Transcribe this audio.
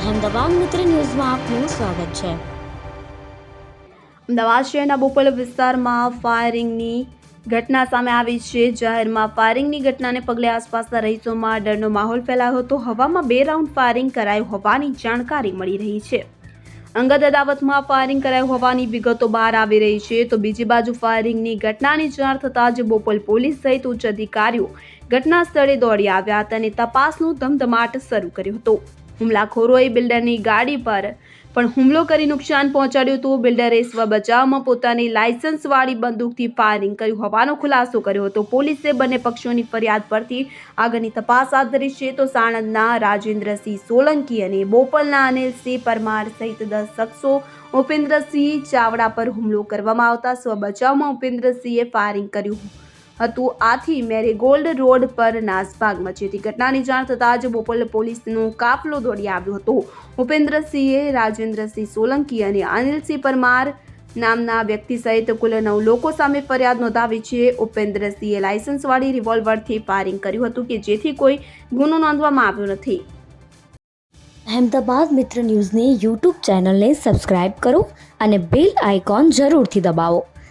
અહેમદાબાદ મિત્ર ન્યૂઝમાં આપનું સ્વાગત છે. અમદાવાદ શહેરના બોપલ વિસ્તારમાં ફાયરિંગની ઘટના સામે આવી છે. જાહેરમાં ફાયરિંગની ઘટનાને પગલે આસપાસના રહીશોમાં ડરનો માહોલ ફેલાયો હતો. હવામાં બે રાઉન્ડ ફાયરિંગ કરાયું હોવાની જાણકારી મળી રહી છે. અંગત અદાવતમાં ફાયરિંગ કરાયું હોવાની વિગતો બહાર આવી રહી છે. તો બીજી બાજુ ફાયરિંગની ઘટનાની જાણ થતાં જ બોપલ પોલીસ સહિત ઉચ્ચ અધિકારીઓ ઘટના સ્થળે દોડી આવ્યા હતા અને તપાસનો ધમધમાટ શરૂ કર્યો હતો. હુમલાખોરોએ બિલ્ડરની ગાડી પર પણ હુમલો કરી નુકસાન પહોંચાડ્યું હતું. બિલ્ડરે સ્વ બચાવમાં પોતાની લાયસન્સવાળી બંદૂકથી ફાયરિંગ કર્યું હોવાનો ખુલાસો કર્યો હતો. પોલીસે બંને પક્ષોની ફરિયાદ પરથી આગળની તપાસ હાથ ધરી છે તો સાણંદના રાજેન્દ્રસિંહ સોલંકી અને બોપલના અનિલસિંહ પરમાર સહિત દસ શખ્સો ઉપેન્દ્રસિંહ ચાવડા પર હુમલો કરવામાં આવતા. સ્વ બચાવમાં ઉપેન્દ્રસિંહે ફાયરિંગ કર્યું. હતું. આથી મેરીગોલ્ડ રોડ પર નાસભાગ મચી હતી. ઘટનાની જાણ થતાં જ બોપલ પોલીસનો કાફલો દોડી આવ્યો હતો. ઉપેન્દ્રસિંહે રાજેન્દ્રસિંહ સોલંકી અને અનિલસિંહ પરમાર નામના વ્યક્તિ સહિત કુલ નવ લોકો સામે ફરિયાદ નોંધાવી છે. ઉપેન્દ્રસિંહે લાયસન્સવાળી રિવોલ્વરથી ફાયરિંગ કર્યું હતું કે જેથી કોઈ ગુનો નોંધવામાં આવ્યો નથી. અહેમદાબાદ મિત્ર ન્યૂઝની યુટ્યુબ ચેનલને સબસ્ક્રાઇબ કરો અને બેલ આઇકોન જરૂરથી દબાવો.